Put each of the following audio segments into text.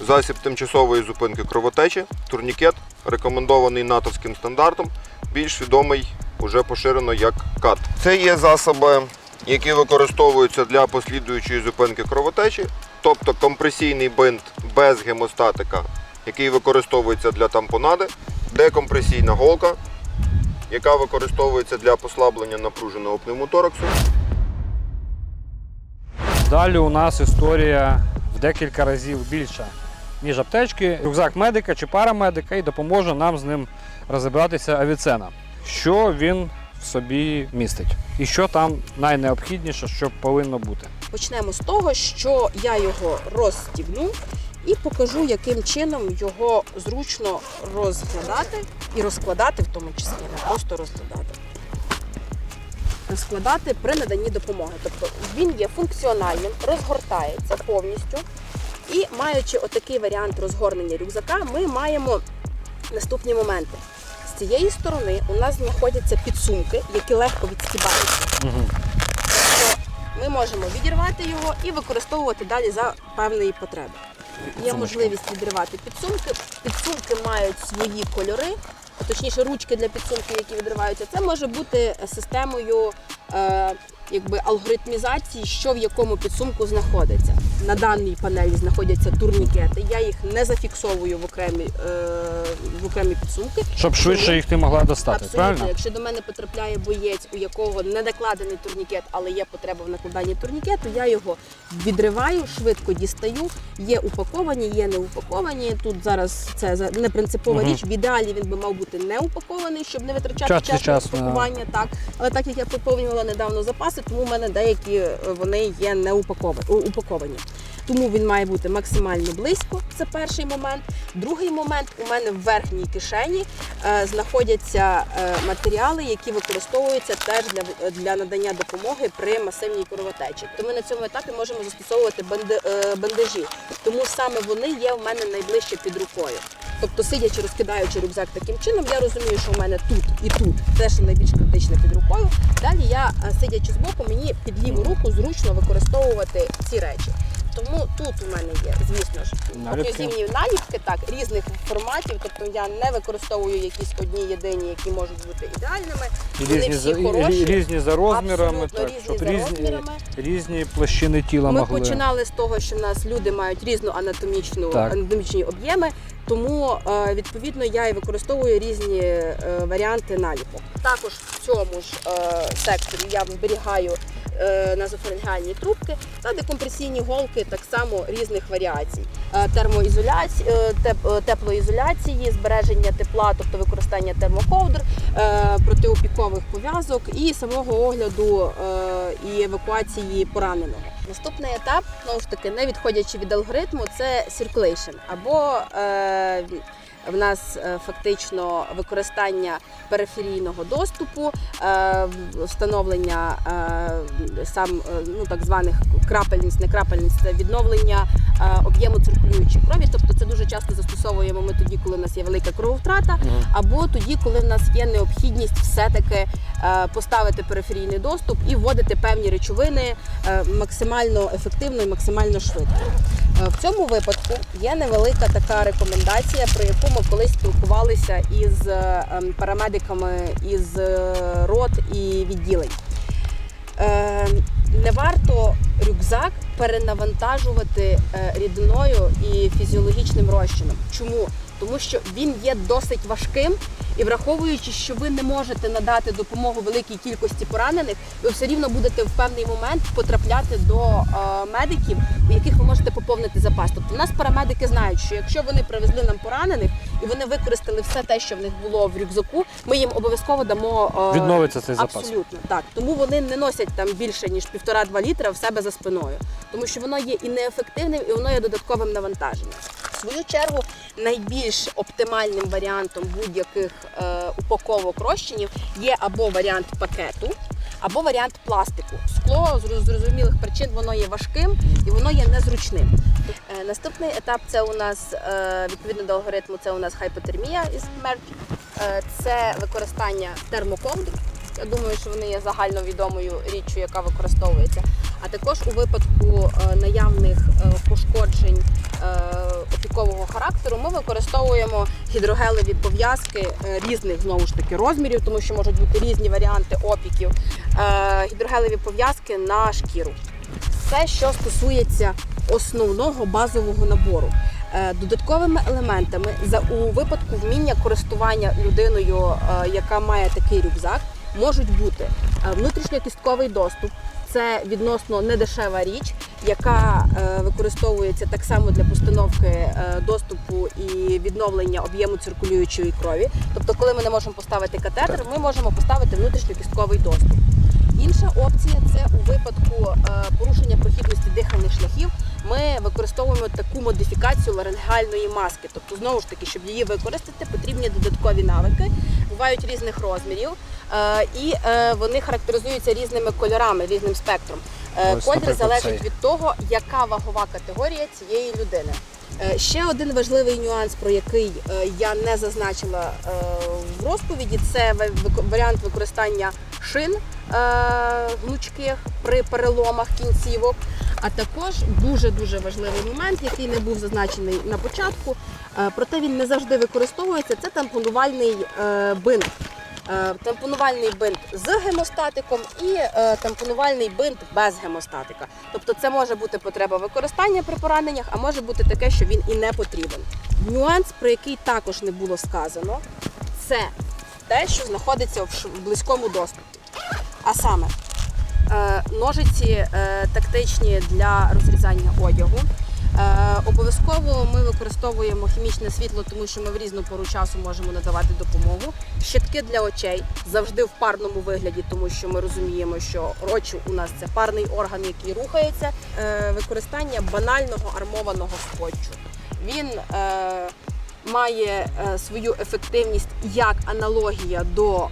засіб тимчасової зупинки кровотечі, турнікет, рекомендований натовським стандартом, більш відомий уже поширено як КАТ. Це є засоби, які використовуються для послідуючої зупинки кровотечі, тобто компресійний бинт без гемостатика, який використовується для тампонади, декомпресійна голка, яка використовується для послаблення напруженого пневмотораксу. Далі у нас історія в декілька разів більша, ніж аптечки. Рюкзак медика чи парамедика і допоможе нам з ним розібратися авіцена. Що він в собі містить? І що там найнеобхідніше, що повинно бути. Почнемо з того, що я його розстібну і покажу, яким чином його зручно розглядати і розкладати, в тому числі, не просто. Розкладати при наданні допомоги. Тобто він є функціональним, розгортається повністю. І маючи отакий варіант розгорнення рюкзака, ми маємо наступні моменти. З цієї сторони у нас знаходяться підсумки, які легко відстібаються. Угу. Тобто ми можемо відірвати його і використовувати далі за певної потреби. Є можливість відривати підсумки. Підсумки мають свої кольори, а точніше ручки для підсумків, які відриваються. Це може бути системою е, якби алгоритмізації, що в якому підсумку знаходиться. На даній панелі знаходяться турнікети. Я їх не зафіксовую в окремі, е, в окремі підсумки. Щоб швидше їх ти могла достати, Абсолютно, правильно? якщо до мене потрапляє боєць, у якого не накладений турнікет, але є потреба в накладанні турнікету, я його відриваю, швидко дістаю. Є упаковані, є не упаковані. Тут зараз це не принципова Мгм. річ. В ідеалі він би мав бути не упакований, щоб не витрачати Час час, на упакування. Так, але так як я поповнювала недавно запаси, тому в мене деякі е, вони є не упаковані. Тому він має бути максимально близько. Це перший момент. Другий момент у мене в верхній кишені е, знаходяться е, матеріали, які використовуються теж для, для надання допомоги при масивній кровотечі. Тому на цьому етапі можемо застосовувати бандажі. Тому саме вони є в мене найближче під рукою. Тобто, сидячи, розкидаючи рюкзак таким чином, я розумію, що в мене тут і тут те, що найбільш критичне під рукою. Далі я, е, сидячи збоку, мені під ліву руку зручно використовувати ці речі. Тому тут у мене є, звісно ж, оклюзивні наліпки, так, різних форматів. Тобто я не використовую якісь одні єдині, які можуть бути ідеальними. І Вони різні, всі за, хороші, різні за розмірами, так, різні щоб за різні, розмірами. різні площини тіла Ми могли. починали з того, що в нас люди мають різну анатомічну Так. анатомічні об'єми, тому е, відповідно я і використовую різні е, варіанти наліпок. Також в цьому ж е, секторі я зберігаю назофарингеальні трубки та декомпресійні голки так само різних варіацій. Е, термоізоляції, е, теп- е, теплоізоляції, збереження тепла, тобто використання термоковдр, е, протиопікових пов'язок і самого огляду е, і евакуації пораненого. Наступний етап, знову ж таки, не відходячи від алгоритму, це circulation або е, в нас е, фактично використання периферійного доступу, е, встановлення е, сам ну так званих крапельниць, не крапельниць, це відновлення об'єму циркулюючої крові. Тобто це дуже часто застосовуємо ми тоді, коли в нас є велика крововтрата, або тоді, коли в нас є необхідність все-таки поставити периферійний доступ і вводити певні речовини максимально ефективно і максимально швидко. Е, В цьому випадку є невелика така рекомендація, про яку ми колись спілкувалися із е, ем, парамедиками із е, рот і відділень. Не варто рюкзак перенавантажувати рідиною і фізіологічним розчином. Чому? Тому що він є досить важким, і враховуючи, що ви не можете надати допомогу великій кількості поранених, ви все рівно будете в певний момент потрапляти до е, медиків, у яких ви можете поповнити запас. Тобто, у нас парамедики знають, що якщо вони привезли нам поранених і вони використали все те, що в них було в рюкзаку, ми їм обов'язково дамо е, Відновиться цей запас. Абсолютно так. Тому вони не носять там більше ніж півтора-два літра в себе за спиною, тому що воно є і неефективним, і воно є додатковим навантаженням. Свою чергу найбільш оптимальним варіантом будь-яких е, упаковок розчинів є або варіант пакету. Або варіант пластику. Скло з зрозумілих причин воно є важким і воно є незручним. Е, наступний етап це у нас е, відповідно до алгоритму. Це у нас хайпотермія і смерть. Це використання термоковдр. Я думаю, що вони є загальновідомою річчю, яка використовується. А також у випадку наявних пошкоджень е, характеру, ми використовуємо гідрогелеві пов'язки е, різних знову ж таки розмірів, тому що можуть бути різні варіанти опіків. Е, Гідрогелеві пов'язки на шкіру. Все, що стосується основного базового набору. Е, Додатковими елементами за у випадку вміння користування людиною, яка має такий рюкзак, можуть бути внутрішньокістковий доступ. Це відносно недешева річ, яка е, використовується так само для постановки е, доступу і відновлення об'єму циркулюючої крові. Тобто, коли ми не можемо поставити катетер, ми можемо поставити внутрішньокістковий доступ. Інша опція це у випадку е, порушення прохідності дихальних шляхів. Ми використовуємо таку модифікацію ларингеальної маски. Тобто, знову ж таки, щоб її використати, потрібні додаткові навики, бувають різних розмірів, і вони характеризуються різними кольорами, різним спектром. Е, Ось, Колір залежить від того, яка вагова категорія цієї людини. Е, Ще один важливий нюанс, про який е, я не зазначила в розповіді, це варіант використання шин гнучких при переломах кінцівок. А також дуже дуже важливий момент, який не був зазначений на початку, проте він не завжди використовується. Це тампонувальний бинт. Е, Тампонувальний бинт з гемостатиком і е, тампонувальний бинт без гемостатика. Тобто це може бути потреба використання при пораненнях, а може бути таке, що він і не потрібен. Нюанс, про який також не було сказано, це те, що знаходиться в близькому доступі. А саме е, ножиці тактичні для розрізання одягу. Е, Обов'язково ми використовуємо хімічне світло, тому що ми в різну пору часу можемо надавати допомогу. Щитки для очей завжди в парному вигляді, тому що ми розуміємо, що очі у нас це парний орган, який рухається. Е, Використання банального армованого скотчу. Він е, має е, свою ефективність як аналогія до е,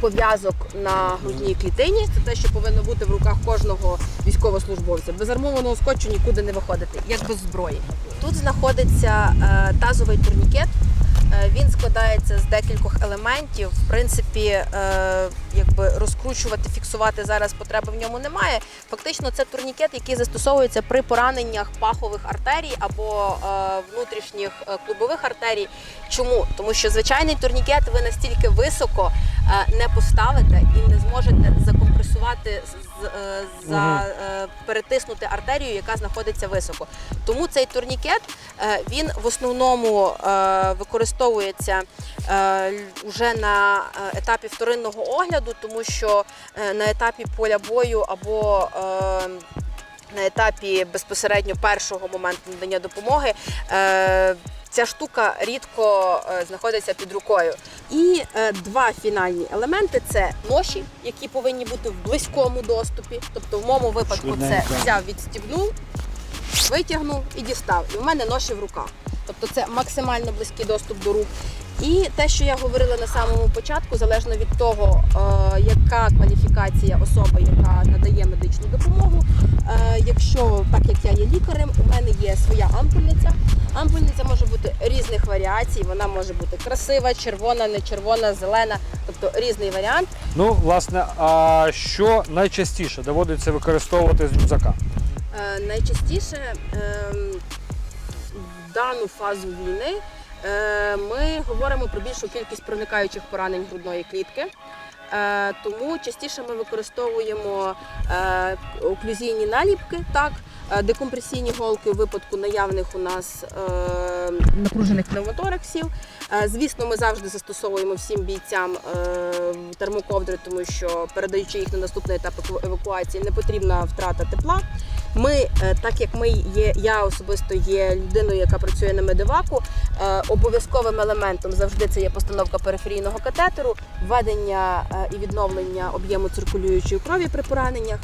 пов'язок на грудній клітині. Це те, що повинно бути в руках кожного військовослужбовця. Без армованого скотчу нікуди не виходити, як без зброї. Тут знаходиться е, тазовий турнікет. Е, Він складається з декількох елементів. В принципі, е, якби розкручувати, фіксувати зараз потреби в ньому немає. Фактично, це турнікет, який застосовується при пораненнях пахових артерій або е, внутрішніх е, клубових артерій. Чому? Тому що звичайний турнікет ви настільки високо е, не поставите і не зможете закомпресувати е, за е, перетиснути артерію, яка знаходиться високо. Тому цей турнікет він в основному використовується вже на етапі вторинного огляду, тому що на етапі поля бою або на етапі безпосередньо першого моменту надання допомоги. Ця штука рідко е, знаходиться під рукою. І е, два фінальні елементи це ноші, які повинні бути в близькому доступі. Тобто, в моєму випадку це взяв, відстібнув, витягнув і дістав. І в мене ноші в руках. Тобто це максимально близький доступ до рук. І те, що я говорила на самому початку, залежно від того, е, яка кваліфікація особи, яка надає медичну допомогу. Е, якщо так як я є лікарем, у мене є своя ампульниця. Ампульниця може бути різних варіацій. Вона може бути красива, червона, не червона, зелена, тобто різний варіант. Ну, власне, а що найчастіше доводиться використовувати з рюкзака? Е, найчастіше ем, дану фазу війни ми говоримо про більшу кількість проникаючих поранень грудної клітки. Е, Тому частіше ми використовуємо е, оклюзійні наліпки, так, е, декомпресійні голки у випадку наявних у нас е, напружених пневмотораксів. Е, Звісно, ми завжди застосовуємо всім бійцям е, термоковдри, тому що передаючи їх на наступний етап евакуації, не потрібна втрата тепла. Ми, е, так як ми є, я особисто є людиною, яка працює на медиваку, е, обов'язковим елементом завжди це є постановка периферійного катетеру, введення е, і відновлення об'єму циркулюючої крові при пораненнях.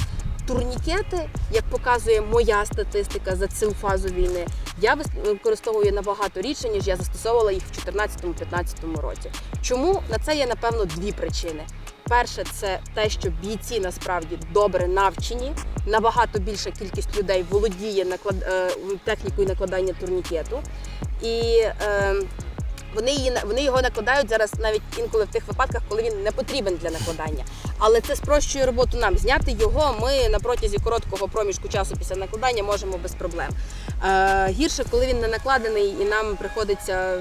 Турнікети, як показує моя статистика за цю фазу війни, я використовую набагато рідше, ніж я застосовувала їх в 2014-2015 році. Чому на це є напевно дві причини. Перше, це те, що бійці насправді добре навчені. Набагато більша кількість людей володіє наклад... е, технікою накладання турнікету. І е, Вони її вони його накладають зараз навіть інколи в тих випадках, коли він не потрібен для накладання. Але це спрощує роботу нам. Зняти його ми на протязі короткого проміжку часу після накладання можемо без проблем. Е, гірше, коли він не накладений, і нам приходиться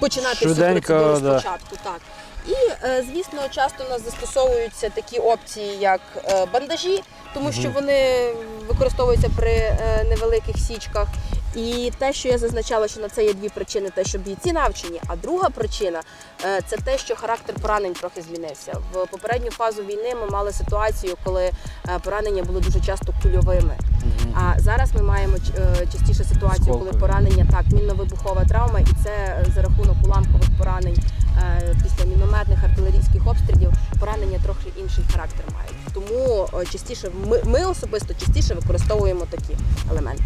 починати всю Швиденько, процедуру да. спочатку. Так. І, е, звісно, часто у нас застосовуються такі опції, як е, бандажі, тому що вони використовуються при е, невеликих січках. І те, що я зазначала, що на це є дві причини: те, що бійці навчені, а друга причина е, це те, що характер поранень трохи змінився. В попередню фазу війни ми мали ситуацію, коли е, поранення були дуже часто кульовими. А зараз ми маємо е, частіше ситуацію, коли поранення так, мінно-вибухова травма, і це за рахунок уламкових поранень після мінометних артилерійських обстрілів поранення трохи інший характер мають. Тому частіше ми, ми особисто частіше використовуємо такі елементи.